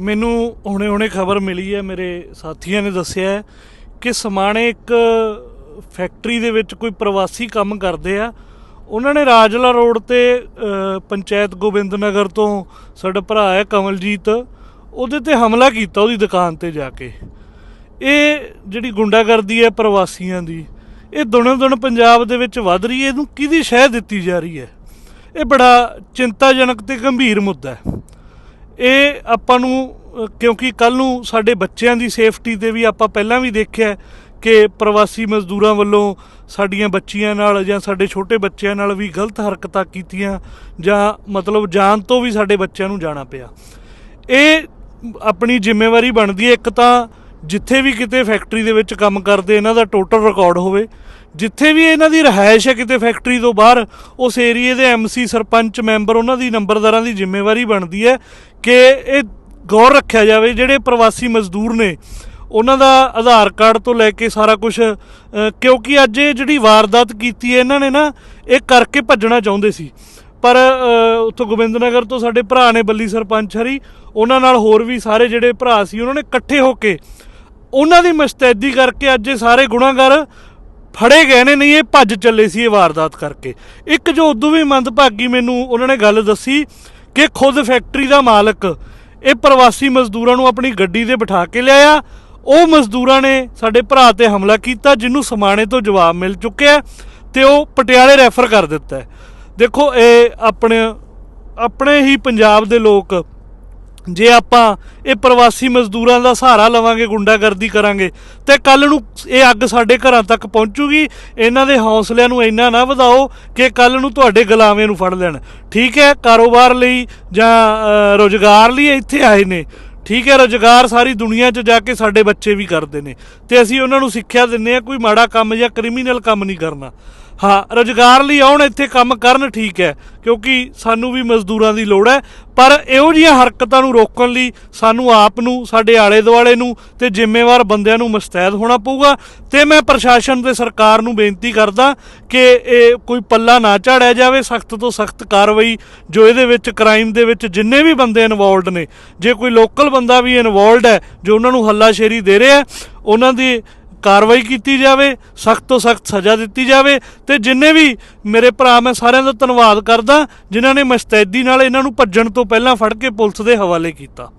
ਮੈਨੂੰ ਹੁਣੇ-ਹੁਣੇ ਖਬਰ ਮਿਲੀ ਹੈ, ਮੇਰੇ ਸਾਥੀਆਂ ਨੇ ਦੱਸਿਆ ਹੈ ਕਿ ਸਮਾਣੇ ਇੱਕ ਫੈਕਟਰੀ ਦੇ ਵਿੱਚ ਕੋਈ ਪ੍ਰਵਾਸੀ ਕੰਮ ਕਰਦੇ ਆ। ਉਹਨਾਂ ਨੇ ਰਾਜਲਾ ਰੋਡ ਤੇ ਪੰਚਾਇਤ ਗੋਬਿੰਦ ਨਗਰ ਤੋਂ ਸਾਡਾ ਭਰਾ ਹੈ ਕਮਲਜੀਤ, ਉਹਦੇ ਤੇ ਹਮਲਾ ਕੀਤਾ ਉਹਦੀ ਦੁਕਾਨ ਤੇ ਜਾ ਕੇ। ਇਹ ਜਿਹੜੀ ਗੁੰਡਾਗਰਦੀ ਹੈ ਪ੍ਰਵਾਸੀਆਂ ਦੀ, ਇਹ ਦਿਨੋਂ ਦਿਨ ਪੰਜਾਬ ਦੇ ਵਿੱਚ ਵੱਧ ਰਹੀ ਹੈ, ਇਹਨੂੰ ਕਿਹਦੀ ਸ਼ਹਿ ਦਿੱਤੀ ਜਾ ਰਹੀ ਹੈ? ਇਹ ਬੜਾ ਚਿੰਤਾਜਨਕ ਤੇ ਗੰਭੀਰ ਮੁੱਦਾ ਹੈ। ਇਹ ਆਪਾਂ ਨੂੰ ਕਿਉਂਕਿ ਕੱਲ ਨੂੰ ਸਾਡੇ ਬੱਚਿਆਂ ਦੀ ਸੇਫਟੀ ਤੇ ਵੀ ਆਪਾਂ ਪਹਿਲਾਂ ਵੀ ਦੇਖਿਆ ਕਿ ਪ੍ਰਵਾਸੀ ਮਜ਼ਦੂਰਾਂ ਵੱਲੋਂ ਸਾਡੀਆਂ ਬੱਚੀਆਂ ਨਾਲ ਜਾਂ ਸਾਡੇ ਛੋਟੇ ਬੱਚਿਆਂ ਨਾਲ ਵੀ ਗਲਤ ਹਰਕਤਾਂ ਕੀਤੀਆਂ ਜਾਂ ਮਤਲਬ ਜਾਨ ਤੋਂ ਵੀ ਸਾਡੇ ਬੱਚਿਆਂ ਨੂੰ ਜਾਣਾ ਪਿਆ। ਇਹ ਆਪਣੀ ਜ਼ਿੰਮੇਵਾਰੀ ਬਣਦੀ ਹੈ। ਇੱਕ ਤਾਂ ਜਿੱਥੇ ਵੀ ਕਿਤੇ ਫੈਕਟਰੀ ਦੇ ਵਿੱਚ ਕੰਮ ਕਰਦੇ ਇਹਨਾਂ ਦਾ ਟੋਟਲ ਰਿਕਾਰਡ ਹੋਵੇ ਜਿੱਥੇ ਵੀ ਇਹਨਾਂ ਦੀ ਰਹਾਇਸ਼ ਹੈ ਕਿਤੇ ਫੈਕਟਰੀ ਤੋਂ ਬਾਹਰ ਉਸ ਏਰੀਏ ਦੇ ਐਮਸੀ ਸਰਪੰਚ ਮੈਂਬਰ ਉਹਨਾਂ ਦੀ ਨੰਬਰਦਾਰਾਂ ਦੀ ਜ਼ਿੰਮੇਵਾਰੀ ਬਣਦੀ ਹੈ ਕਿ ਇਹ ਗੌਰ ਰੱਖਿਆ ਜਾਵੇ ਜਿਹੜੇ ਪ੍ਰਵਾਸੀ ਮਜ਼ਦੂਰ ਨੇ ਉਹਨਾਂ ਦਾ ਆਧਾਰ ਕਾਰਡ ਤੋਂ ਲੈ ਕੇ ਸਾਰਾ ਕੁਝ ਕਿਉਂਕਿ ਅੱਜ ਇਹ ਜਿਹੜੀ ਵਾਰਦਾਤ ਕੀਤੀ ਹੈ ਇਹਨਾਂ ਨੇ ਨਾ ਇਹ ਕਰਕੇ ਭੱਜਣਾ ਚਾਹੁੰਦੇ ਸੀ। ਪਰ ਅ, ਉੱਥੋਂ ਗੋਬਿੰਦਨਗਰ ਤੋਂ ਸਾਡੇ ਭਰਾ ਨੇ ਬੱਲੀ ਸਰਪੰਚ ਹਰੀ ਉਹਨਾਂ ਨਾਲ ਹੋਰ ਵੀ ਸਾਰੇ ਜਿਹੜੇ ਭਰਾ ਸੀ ਉਹਨਾਂ ਨੇ ਇਕੱਠੇ ਹੋ ਕੇ ਉਹਨਾਂ ਦੀ ਮਸਤੈਦੀ ਕਰਕੇ ਅੱਜ ਇਹ ਸਾਰੇ ਗੁਨਾਹਗਰ ਫੜੇ ਗਏ ਨੇ, ਨਹੀਂ, ਇਹ ਭੱਜ ਚੱਲੇ ਸੀ ਇਹ ਵਾਰਦਾਤ ਕਰਕੇ। ਇੱਕ ਜੋ ਉਦੋਂ ਵੀ ਮੰਦਭਾਗੀ ਮੈਨੂੰ ਉਹਨਾਂ ਨੇ ਗੱਲ ਦੱਸੀ ਕਿ ਖੁਦ ਫੈਕਟਰੀ ਦਾ ਮਾਲਕ ਇਹ ਪ੍ਰਵਾਸੀ ਮਜ਼ਦੂਰਾਂ ਨੂੰ ਆਪਣੀ ਗੱਡੀ ਤੇ ਬਿਠਾ ਕੇ ਲਿਆਇਆ। ਉਹ ਮਜ਼ਦੂਰਾਂ ਨੇ ਸਾਡੇ ਭਰਾ ਤੇ ਹਮਲਾ ਕੀਤਾ, ਜਿਹਨੂੰ ਸਮਾਣੇ ਤੋਂ ਜਵਾਬ ਮਿਲ ਚੁੱਕਿਆ ਹੈ ਤੇ ਉਹ ਪਟਿਆਲੇ ਰੈਫਰ ਕਰ ਦਿੱਤਾ। ਦੇਖੋ, ਇਹ ਆਪਣੇ ਆਪਣੇ ਹੀ ਪੰਜਾਬ ਦੇ ਲੋਕ ਜੇ ਆਪਾਂ ਇਹ ਪ੍ਰਵਾਸੀ ਮਜ਼ਦੂਰਾਂ ਦਾ ਸਹਾਰਾ ਲਵਾਂਗੇ ਗੁੰਡਾਗਰਦੀ ਕਰਾਂਗੇ ਤੇ ਕੱਲ ਨੂੰ ਇਹ ਅੱਗ ਸਾਡੇ ਘਰਾਂ ਤੱਕ ਪਹੁੰਚੂਗੀ। ਇਹਨਾਂ ਦੇ ਹੌਸਲਿਆਂ ਨੂੰ ਇੰਨਾ ਨਾ ਵਧਾਓ ਕਿ ਕੱਲ ਨੂੰ ਤੁਹਾਡੇ ਗੁਲਾਮੇ ਨੂੰ ਫੜ ਲੈਣ। ਠੀਕ ਹੈ ਕਾਰੋਬਾਰ ਲਈ ਜਾਂ ਅ, ਰੁਜ਼ਗਾਰ ਲਈ ਇੱਥੇ ਆਏ ਨੇ। ਠੀਕ ਹੈ ਰੁਜ਼ਗਾਰ ਸਾਰੀ ਦੁਨੀਆ 'ਚ ਜਾ ਕੇ ਸਾਡੇ ਬੱਚੇ ਵੀ ਕਰਦੇ ਨੇ। ਤੇ ਅਸੀਂ ਉਹਨਾਂ ਨੂੰ ਸਿੱਖਿਆ ਦਿੰਨੇ ਆ ਕੋਈ ਮਾੜਾ ਕੰਮ ਜਾਂ ਕ੍ਰਿਮੀਨਲ ਕੰਮ ਨਹੀਂ ਕਰਨਾ। ਹਾਂ, ਰੁਜ਼ਗਾਰ ਲਈ ਆਉਣ, ਇੱਥੇ ਕੰਮ ਕਰਨ ਠੀਕ ਹੈ, ਕਿਉਂਕਿ ਸਾਨੂੰ ਵੀ ਮਜ਼ਦੂਰਾਂ ਦੀ ਲੋੜ ਹੈ। ਪਰ ਇਹੋ ਜਿਹੀਆਂ ਹਰਕਤਾਂ ਨੂੰ ਰੋਕਣ ਲਈ ਸਾਨੂੰ ਆਪ ਨੂੰ, ਸਾਡੇ ਆਲੇ ਦੁਆਲੇ ਨੂੰ ਤੇ ਜ਼ਿੰਮੇਵਾਰ ਬੰਦਿਆਂ ਨੂੰ ਮੁਸਤੈਦ ਹੋਣਾ ਪਊਗਾ। ਤੇ ਮੈਂ ਪ੍ਰਸ਼ਾਸਨ ਤੇ ਸਰਕਾਰ ਨੂੰ ਬੇਨਤੀ ਕਰਦਾ ਕਿ ਇਹ ਕੋਈ ਪੱਲਾ ਨਾ ਝਾੜਿਆ ਜਾਵੇ, ਸਖਤ ਤੋਂ ਸਖਤ ਕਾਰਵਾਈ ਜੋ ਇਹਦੇ ਵਿੱਚ, ਕ੍ਰਾਈਮ ਦੇ ਵਿੱਚ ਜਿੰਨੇ ਵੀ ਬੰਦੇ ਇਨਵੋਲਡ ਨੇ, ਜੇ ਕੋਈ ਲੋਕਲ ਬੰਦਾ ਵੀ ਇਨਵੋਲਡ ਹੈ, ਜੋ ਉਹਨਾਂ ਨੂੰ ਹੱਲਾਸ਼ੇਰੀ ਦੇ ਰਿਹਾ ਉਹਨਾਂ ਦੀ ਕਾਰਵਾਈ ਕੀਤੀ ਜਾਵੇ, ਸਖਤ ਤੋਂ ਸਖਤ ਸਜ਼ਾ ਦਿੱਤੀ ਜਾਵੇ ਤੇ ਜਿੰਨੇ ਵੀ ਮੇਰੇ ਭਰਾ ਮੈਂ ਸਾਰਿਆਂ ਦਾ ਧੰਨਵਾਦ ਕਰਦਾ, ਜਿਨ੍ਹਾਂ ਨੇ ਮਸਤੈਦੀ ਨਾਲ ਇਹਨਾਂ ਨੂੰ ਭੱਜਣ ਤੋਂ ਪਹਿਲਾਂ ਫੜ ਕੇ ਪੁਲਿਸ ਦੇ ਹਵਾਲੇ ਕੀਤਾ।